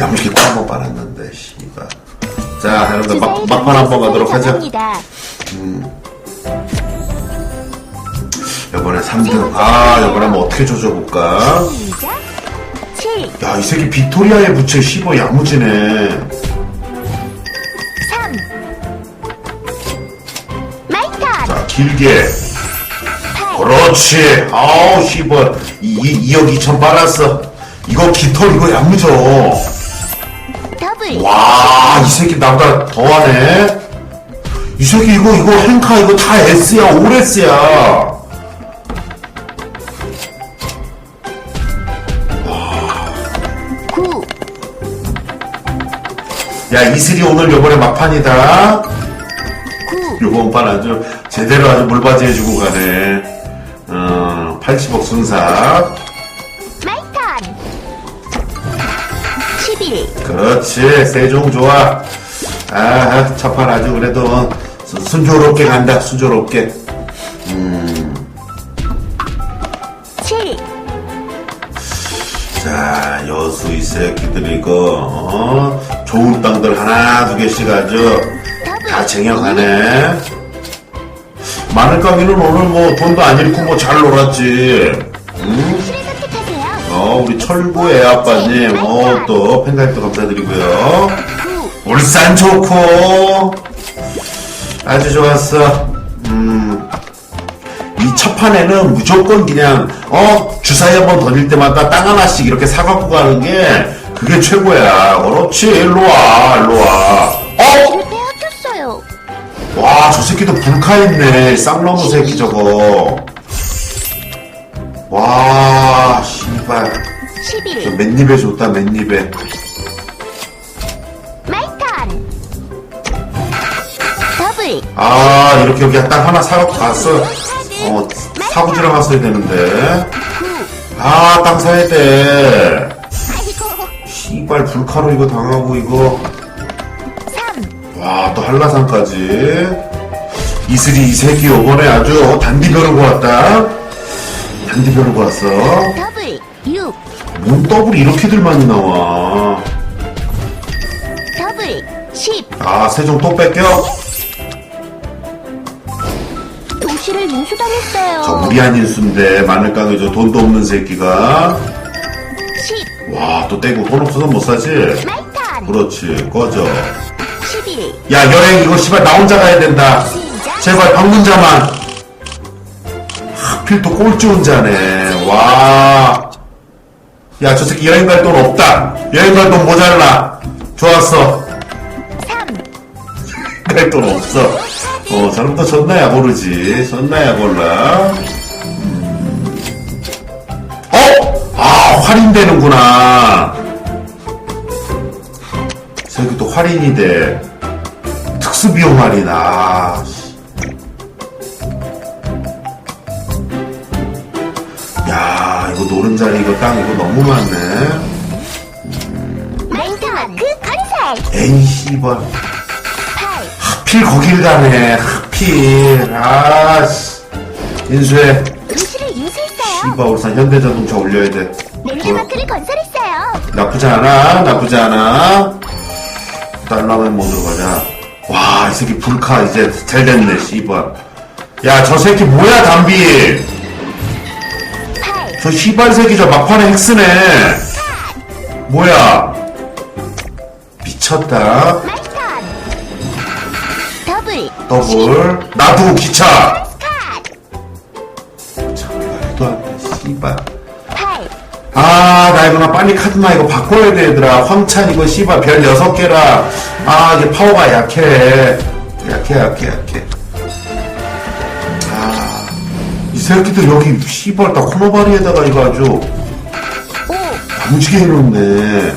야무지게 꽉 한번 빨았는데, 씨발. 자, 여러분들 막, 막판 한번 가도록 하죠. 이번에 3등. 아, 이번에 한번 어떻게 조져볼까? 시작. 7, 야, 이 새끼 빅토리아의 부채 15 야무지네. 3. 마이턴. 자, 길게. 8, 그렇지. 아우, 씨발. 이, 이, 2억 2천 빨았어. 이거 깃털, 이거 야무져. 와, 이 새끼 나보다 더하네. 이 새끼 이거, 이거 행카 이거 다 S야, 올 S야. 9, 야, 이슬이 오늘 요번에 막판이다. 9, 요번 판 아주 제대로 아주 물바지 해주고 가네. 어, 80억 순사. 그렇지, 세종 좋아. 아, 첫판 아주 그래도 수- 순조롭게 간다, 순조롭게. 7, 자, 여수 이 새끼들이 이거, 어, 좋은 땅들 하나, 두 개씩 아주 다 쟁여가네. 마늘가게는 오늘 뭐 돈도 안 잃고 뭐 잘 놀았지. 응? 어, 우리 철구 애 아빠님, 어, 또 팬가입도 감사드리고요. 9, 울산 좋고, 아주 좋았어. 음, 이 첫 판에는 무조건 그냥, 어, 주사위 한 번 던질 때마다 땅 하나씩 이렇게 사갖고 가는 게, 그게 최고야. 그렇지, 일로 와, 일로 와. 어? 실패 합쳤어요. 와, 저 새끼도 불카 있네. 쌍놈의 새끼 저거. 와. 저 11, 맨입에 좋다, 맨입에. 마이 턴. 더블. 아, 이렇게 여기 딱 하나 사갖고 갔어. 어, 사고 들어갔어야 되는데. 9, 아, 땅 사야 돼. 씨발, 불카로 이거 당하고, 이거. 3, 와, 또 한라산까지. 이슬이 이 새끼 요번에 아주 단디 벼르고 왔다. 단디 벼르고 왔어. 더블. 6, 뭔 더블이 이렇게들 많이 나와. 더블. 10, 아, 세종 또 뺏겨? 도시를 인수당했어요. 저 무리한 인수인데, 마늘깡에 저 돈도 없는 새끼가. 10, 와, 또 떼고 돈 없어서 못 사지? 그렇지, 꺼져. 11, 야, 여행 이거 씨발 나 혼자 가야 된다. 시작. 제발 방문자만. 하필 또 꼴찌 혼자네. 와. 야, 저 새끼 여행 갈 돈 없다. 여행 갈 돈 모자라. 좋았어. 3, 갈돈 없어. 어, 또 졌나야 모르지. 졌나야 몰라. 음. 어? 아, 할인되는구나. 저기 또 할인이 돼. 특수비용 할인, 아. 야, 이거 노른자리 이거 땅 이거 너무 많네. 그 건설. 에이, 씨발. 8, 하필 거길 가네. 하필. 아, 씨. 인수해. 도시를 인수했어요. 이봐, 울산 현대자동차 올려야 돼. 랜드마크를 건설했어요. 나쁘지 않아, 나쁘지 않아. 달라면 mod으로 가자. 와, 이 새끼 불카 이제 잘 됐네, 씨발. 야, 저 새끼 뭐야, 담비. 8, 저 씨발 새끼 저 막판에 핵쓰네. 뭐야. 미쳤다. 더블. 더블. 나도 기차. 참, 말도 안 돼, 씨발. 8, 아, 나 이거 나 빨리 카드나 이거 바꿔야 돼, 얘들아. 황찬 이거 씨발 별 6개라. 아, 이게 파워가 약해. 약해, 약해, 약해. 새끼들 여기 씨발 다 코너바리에다가 이거 아주 5, 야무지게 해놓네.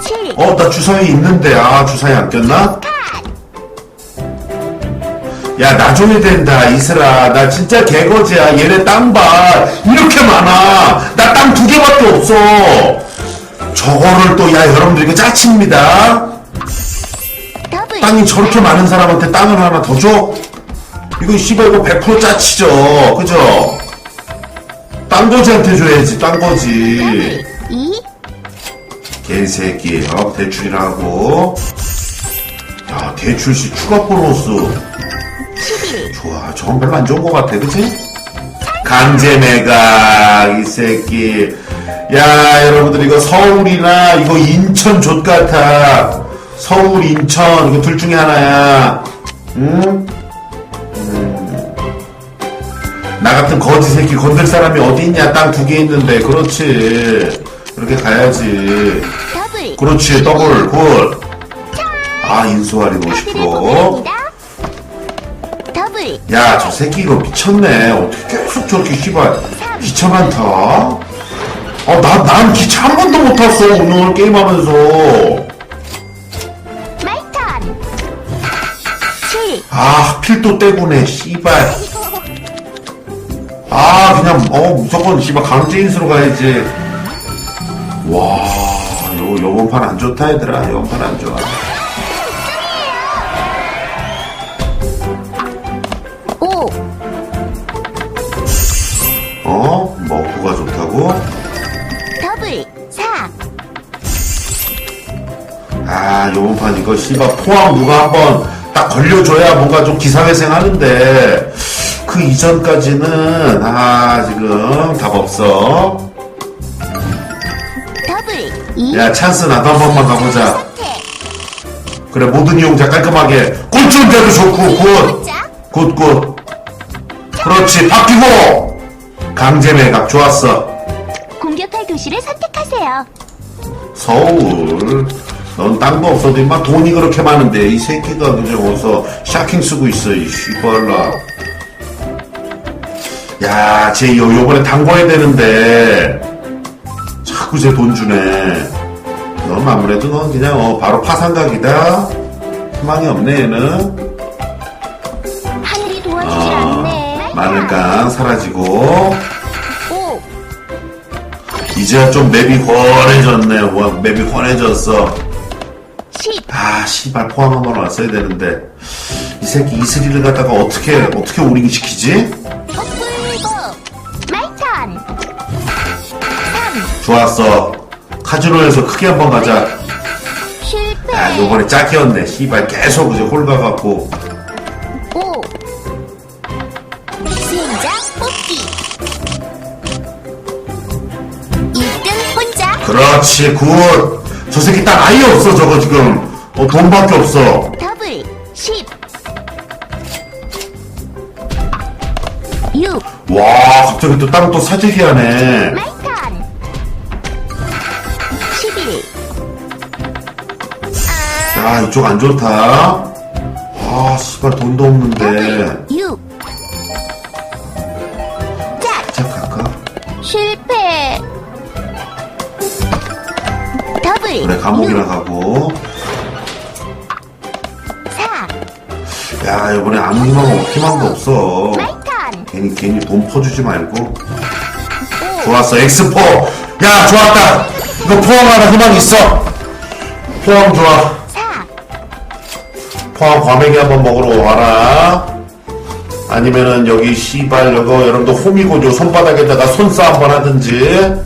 7, 어, 나 주사위 있는데. 아, 주사위 안 꼈나? 야, 나중에 된다, 이슬아. 나 진짜 개거지야. 얘네 땅 봐. 이렇게 많아. 나 땅 두 개밖에 없어. 저거를 또, 야, 여러분들 이거 짜칩니다. 더블. 땅이 저렇게 많은 사람한테 땅을 하나 더 줘? 이거 씨발 이거 100% 짜치죠. 그죠? 땅거지한테 줘야지, 땅거지. 2, 개새끼. 어, 대출이라고. 야, 대출시 추가 보너스. 11 좋아. 저건 별로 안 좋은 것 같아. 그치? 강제 매각, 이 새끼. 야, 여러분들, 이거 서울이나, 이거 인천 족 같아. 서울, 인천, 이거 둘 중에 하나야. 응? 나 같은 거지 새끼 건들 사람이 어디 있냐? 땅 두 개 있는데. 그렇지. 그렇게 가야지. 더블 그렇지. 더블, 굿. 아, 인수 할인 카드를 50%. 보내드립니다. 더블 야, 저 새끼 이거 미쳤네. 어떻게 계속 저렇게 씨발 기차 많다? 어, 나, 난 기차 한 번도 못 탔어, 오늘 게임하면서. 마이턴 7 아, 하필 또 떼구네, 씨발. 아, 그냥, 어, 무조건 씨발 강제인수로 가야지. 와, 요, 요번 판 안 좋다, 얘들아. 요번 판 안 좋아. 오 어? 먹고가 좋다고? 더블 4 아, 요번 판 이거 씨발 포항 누가 한번 딱 걸려줘야 뭔가 좀 기사회생 하는데 그 이전까지는 아 지금 답 없어. 더블 2야 찬스 나도 한 번만 가보자. 그래 모든 이용자 깔끔하게 꼴찌인데도 좋고 굿. 굿굿. 그렇지 바뀌고 강제 매각 좋았어. 공격할 도시를 선택하세요. 서울. 넌 딴 거 없어도 임마 돈이 그렇게 많은데 이 새끼가 그냥 어디서 샤킹 쓰고 있어 이 씨발라. 야, 쟤 요, 요번에 당궈야 되는데 자꾸 쟤 돈 주네. 넌 아무래도 넌 그냥 어, 바로 파산각이다. 희망이 없네 얘는. 하늘이 도와주질 아, 않네. 마늘깡 사라지고 오 이제야 좀 맵이 훤해졌네. 와, 맵이 훤해졌어. 10 아, 씨발 포함 한 번 왔어야 되는데 이 새끼 이슬이를 갖다가 어떻게 어떻게 오링 시키지? 좋았어. 카지노에서 크게 한번 가자. 실패 아, 요번에 짝이었네. 씨발 계속 이제 홀 가갖고. 5 수행자 뽑기 1등 혼자 그렇지, 굿. 저 새끼 딱 아예 없어, 저거 지금. 어, 돈밖에 없어. 더블 10 6 와, 갑자기 또땅또 사재기 하네. 11 야, 이쪽 안 좋다. 아, 씨발 돈도 없는데. 6 짝! 시작할까? 실패 더블 그래, 감옥이나 6 가고. 4 야, 이번에 아무 희망, 없- 희망도 없어. 마이턴 괜히, 괜히 돈 퍼주지 말고. 5 좋았어, 엑스포. 야, 좋았다. 이거 포항 하나 희망 있어. 포항 좋아. 4 포항 과메기 한번 먹으러 와라. 아니면은 여기 씨발 이거 여러분들 홈이고죠. 손바닥에다가 손싸 한번 하든지.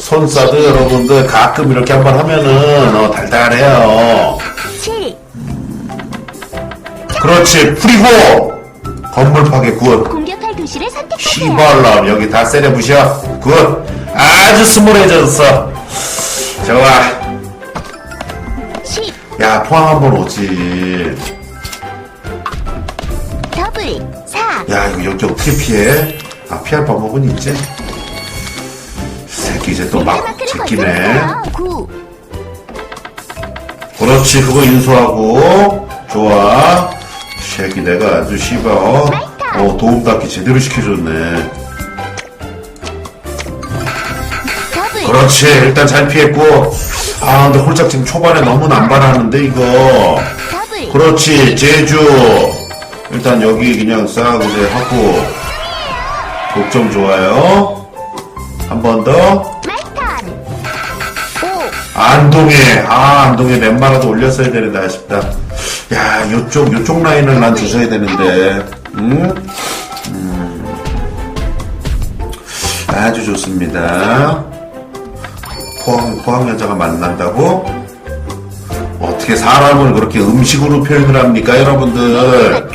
손싸도 여러분들 가끔 이렇게 한번 하면은 어, 달달해요. 7 그렇지, 프리고. 건물 파괴 굿. 공격할 도시를 선택하세요 시발람 여기 다 부셔 굿 아주 스물해졌어. 좋아 10야 포항 한번 오지. 더블 4 야 이거 여기 어떻게 피해? 아 피할 방법은 있지 새끼 이제 또 막 제끼네. 건드렸어요. 9 그렇지 그거 인수하고. 좋아. 새끼 내가 아주 씨발 어, 어 도움 닫기 제대로 시켜줬네 그렇지 일단 잘 피했고 아 근데 홀짝 지금 초반에 너무 남발하는데 이거. 그렇지 제주. 일단 여기 그냥 싹 이제 하고 독점 좋아요. 한 번 더. 마이턴 5 안동에 아 안동에 넷마라도 올렸어야 되는데 아쉽다. 야 요쪽 요쪽 라인을 난 주셔야 되는데. 음? 음. 아주 좋습니다 포항, 포항 여자가 만난다고? 어떻게 사람을 그렇게 음식으로 표현을 합니까, 여러분들?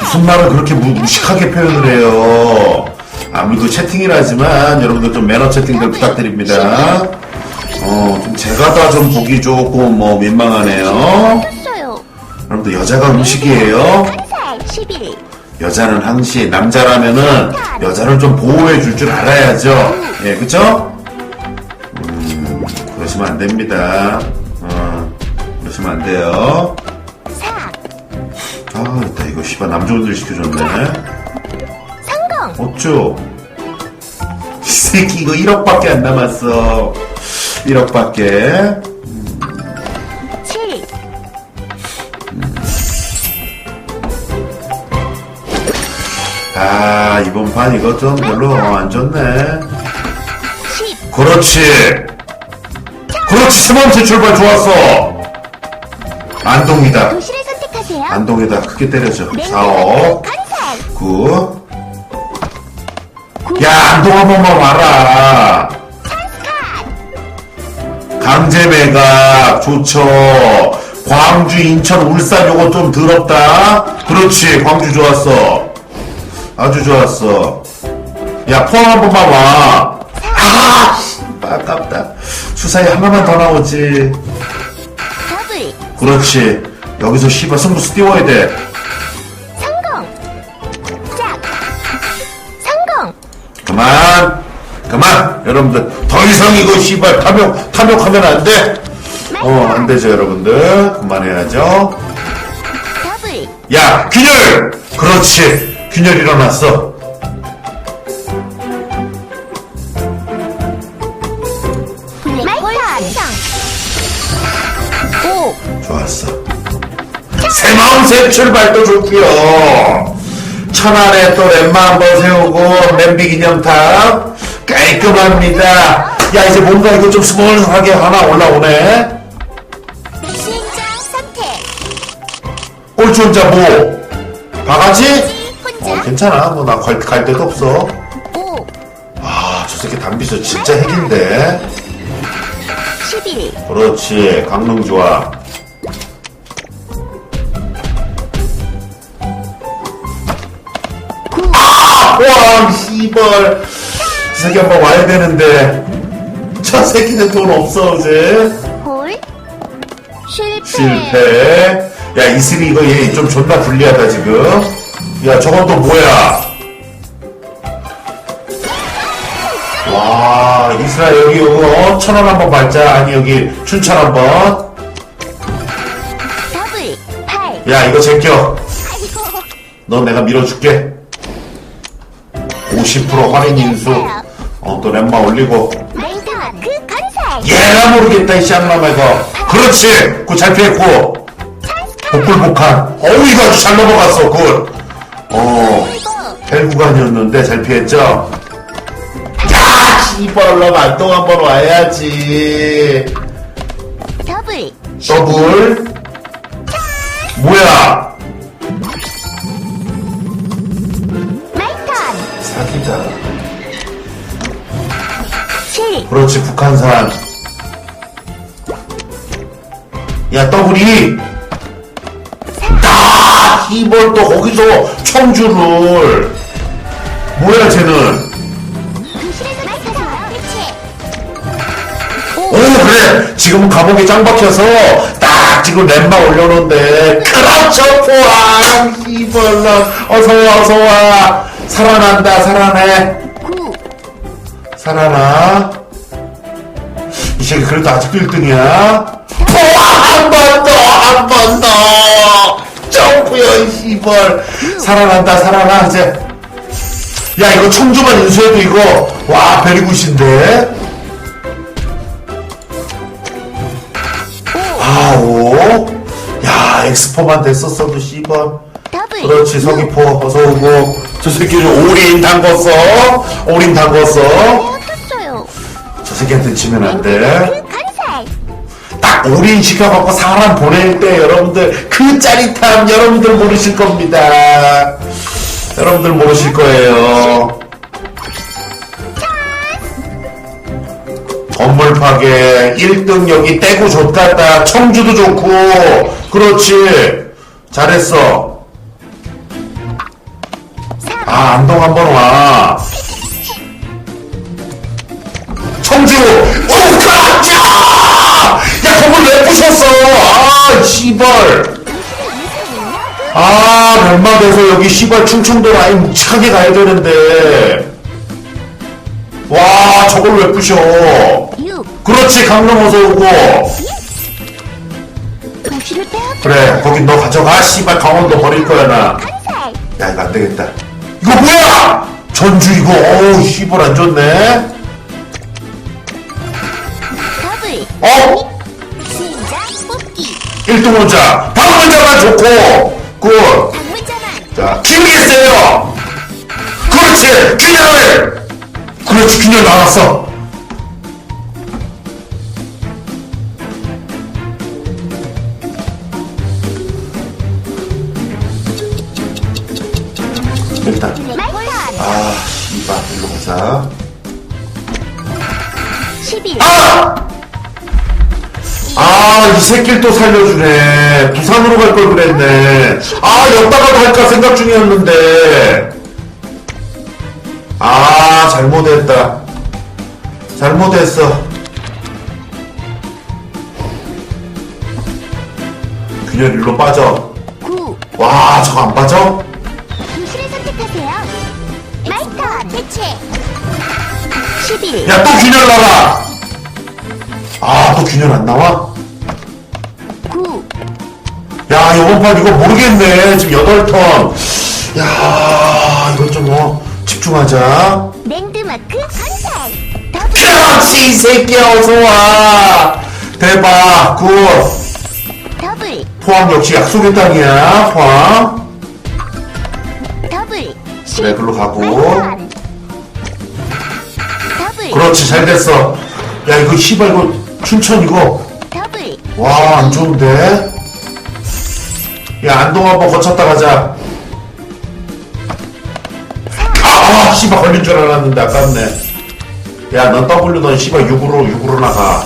무슨 말을 그렇게 무, 무식하게 표현을 해요? 아무래도 채팅이라지만 여러분들 좀 매너 채팅들 부탁드립니다. 어, 좀 제가 다 좀 보기 조금 뭐 민망하네요. 여러분들 여자가 음식이에요. 건설 11 여자는 항시 남자라면은 여자를 좀 보호해 줄 줄 알아야죠. 예, 그쵸? 음, 그러시면 안 됩니다. 어, 그러시면 안 돼요. 4 아, 됐다. 이거 씨발 남 좋은 일 시켜줬네. 성공 어쩌? 이 새끼 이거 1억밖에 안 남았어. 1억밖에. 7 아, 이번 판 이거 좀 별로 안 좋네. 10 그렇지. 세 번째 출발 좋았어. 안동이다. 도시를 선택하세요 안동에다 크게 때려줘. 맹 4, 5, 건설 9. 야, 안동 한 번만 와라. 강제매각 좋죠. 광주, 인천, 울산 요거 좀 더럽다. 그렇지. 광주 좋았어. 아주 좋았어. 야, 포항 한 번만 와. 아, 씨, 아깝다. 수사에 하나만 더 나오지. 더블 그렇지. 여기서 씨발 승부수 띄워야 돼. 성공 짝 성공 그만. 그만. 여러분들. 더 이상 이거 씨발 탐욕, 탐욕하면 안 돼. 어, 안 되죠, 여러분들. 그만해야죠. 더블 야, 균열! 그렇지. 균열 일어났어. 좋았어. 새마음 새 출발도 좋고요. 천안에 또 랜마 한번 세우고 냄비 기념탑 깔끔합니다. 야 이제 뭔가 이거 좀 스멀하게 하나 올라오네. 선택 꼴찌 혼자 뭐? 바가지? 어 괜찮아. 뭐 나 갈 데도 없어. 5아저 새끼 담비서 진짜 핵인데. 11 그렇지 강릉 좋아. 와, 씨발. 이 새끼 한번 와야 되는데. 저 새끼는 돈 없어. 홀 실패 실패. 야, 이슬이 이거 얘 좀 존나 불리하다, 지금. 야, 저건 또 뭐야? 와, 이슬아, 여기, 이거, 천원 한번 받자. 아니, 여기, 춘천 한번. 더블 8 야, 이거 제껴. 아이고 너 내가 밀어줄게. 50% 할인 인수. 어, 또 램마 올리고. 그 건설 얘나 모르겠다, 이 쌍남아, 이거. 그렇지! 그거 잘 피했고. 복불복한. 어우, 이거 아주 잘 넘어갔어, 굿. 어, 벨 구간이었는데 잘 피했죠? 야, 씨발, 너 안동 한번 와야지. 더블 더블. 뭐야? 북한산 야 더블이 아 이걸 또 거기서 청주를. 뭐야 쟤는? 오 그래. 지금 감옥에 짱 박혀서 딱 지금 램마 올려놓은데. 그렇죠 포항. 이벌런 어서와 어서와. 살아난다 살아내. 9 살아나. 이 새끼 그래도 아직도 1등이야. 한번 더, 한 번 더. 점프야, 이 씨발. 살아난다, 살아나, 이제. 야, 이거 청주만 인수해도 이거, 와, 베리굿인데? 아, 오. 야, 엑스포만 됐었어도, 씨발. 그렇지, 서귀포, 어서 오고. 저 새끼를 올인 담궜어? 올인 담궜어? 새끼한테 치면 안 돼. 딱 올인 시켜갖고 사람 보낼 때 여러분들 그 짜릿함 여러분들 모르실 겁니다. 여러분들 모르실 거예요. 건물 파괴 1등 여기 떼고 좋다 청주도 좋고 그렇지 잘했어 아 안동 한번 와 왜 부셨어 아 씨발. 아 멸망돼서 여기 씨발 충청도 라인 묵직하게 가야 되는데. 와 저걸 왜 부셔? 6 그렇지 강릉 어서 오고. 그래 거기 너 가져가 씨발. 강원도 버릴 거야 나. 야 이거 안 되겠다. 이거 뭐야? 전주 이거. 어우 씨발 안 좋네. 어? 시작 뽑기 1등 혼자 방문자만 좋고 굿 방문자만 자, 키우겠어요! 그렇지! 균형을! 그렇지, 균형 나왔어! 일단, 아, 씨발, 일로 가자. 11 아! 아, 이 새끼를 또 살려주네. 부산으로 갈 걸 그랬네. 아, 여기다가도 할까 생각 중이었는데. 아, 잘못했다. 잘못했어. 균열 일로 빠져. 9 와, 저거 안 빠져? 도시를 선택하세요 말판 대체 11 야, 또 균열 나와! 아, 또 균열 안 나와? 야, 이번 판 이거 모르겠네. 지금 8턴. 야, 이거 좀 뭐, 집중하자. 랜드마크 건설 더블 그렇지, 이 새끼야, 어서와. 대박, 굿. 더블 포항 역시 약속의 땅이야, 포항. 더블 그래, 글로 가고. 더블 그렇지, 잘 됐어. 야, 이거 씨발, 이거 춘천 이거. 더블 와, 안 좋은데? 야, 안동 한번 거쳤다 가자. 아, 씨발, 걸린 줄 알았는데, 아깝네. 야, 넌 W, 넌 씨발, 6으로, 6으로 나가.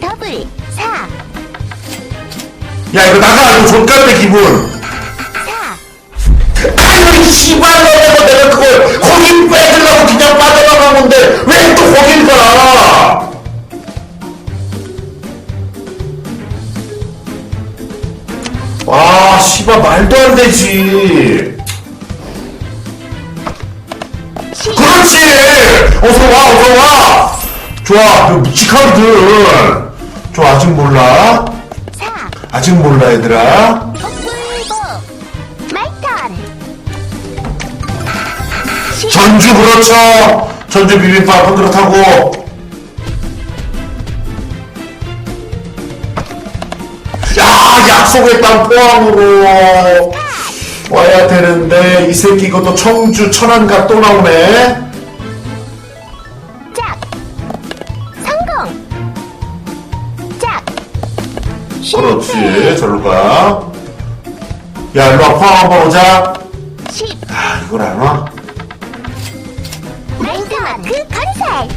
더블 4 야, 이거 나가! 이거 족같네, 기분! 4 아이고, 이 씨발, 내가, 내가 그걸, 거기 빼주려고 그냥 빠져나간 건데, 왜 또 거길 가! 와, 씨발, 말도 안 되지. 10 그렇지! 어서 와, 어서 와! 좋아, 그 묵직하거든. 좋아, 아직 몰라. 4 아직 몰라, 얘들아. 복불복 말턴 10 전주 그렇죠. 전주 비빔밥은 그렇다고. 약속의 땅 포항으로 와야 되는데 이 새끼 이것도 청주 천안가 또 나오네. 짝 성공 짝 그렇지, 절로 가. 야, 일로 와, 포항 한번 오자. 10 아, 이걸 안 와? 랜드마크 건설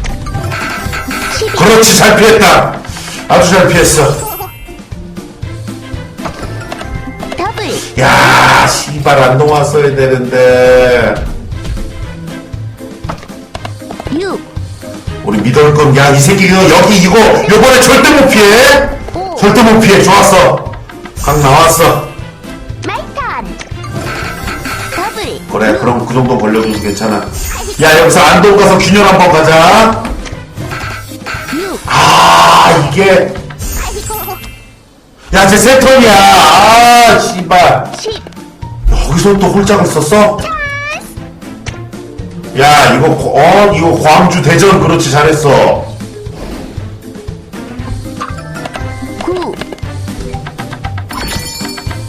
12 그렇지, 잘 피했다. 아주 잘 피했어. 야, 씨발 안동 왔어야 되는데. 6 우리 믿을 건, 야, 이 새끼, 이거, 여기, 이거, 요번에 절대 못 피해! 절대 못 피해. 좋았어. 각 나왔어. 더블 그래, 그럼 그 정도 벌려도 괜찮아. 야, 여기서 안동 가서 균열 한번 가자. 6 아, 이게. 아이고 야, 쟤 세 턴이야. 아, 씨발. 10 여기서 또 홀짝을 썼어? 야, 이거, 어, 이거 광주 대전 그렇지, 잘했어. 9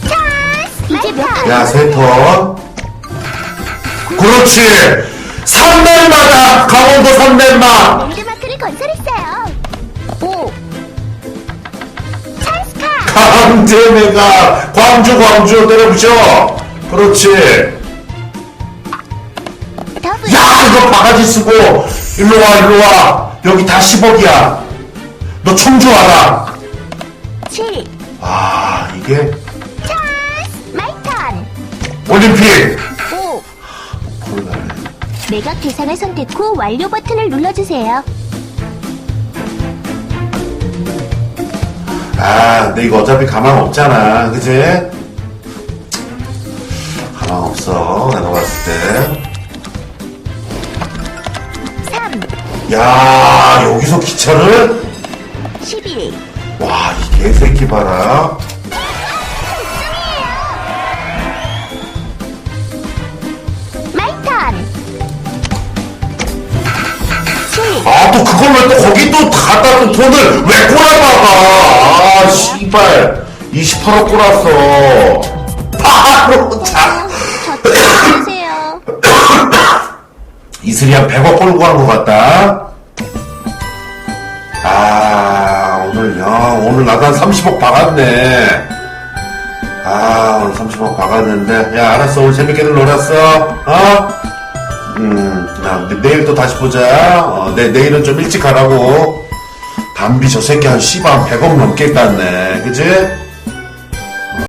찬스 이제 몇 야, 세 턴. 그렇지! 산맥마다! 강원도 산맥마! 랜드마크를 건설했어요 5 찬스카 강제매가 광주 광주 때려붙여 그렇지 야 이거 바가지 쓰고 일로 와 일로 와 여기 다 10억이야 너 청주 알아? 7. 아, 이게 찬스! 마이 턴. 올림픽! 5. 몰라요. 매각 대상을 선택 후 완료 버튼을 눌러주세요. 아, 근데 이거 어차피 가망 없잖아. 그지? 가망 없어. 내가 봤을 3. 때. 야, 여기서 기차를? 11. 와, 이 개새끼 봐라. 마이 턴. 7. 아, 또 그걸 왜 또 거기 또 갖다 또 돈을 왜 꼬라박아? 아, 씨발. 28억 꼬랐어. 바로 자. 저쪽 주세요. 이슬이 한 100억 걸고 가는 것 같다. 아, 오늘, 야, 오늘 나도 한 30억 박았네. 아, 오늘 30억 박았는데. 야, 알았어. 오늘 재밌게들 놀았어. 어? 음, 야, 내- 내일 또 다시 보자. 어, 내, 내일은 좀 일찍 가라고. 담비 저 새끼 한 씨발 한 100억 넘게 땄네. 그지?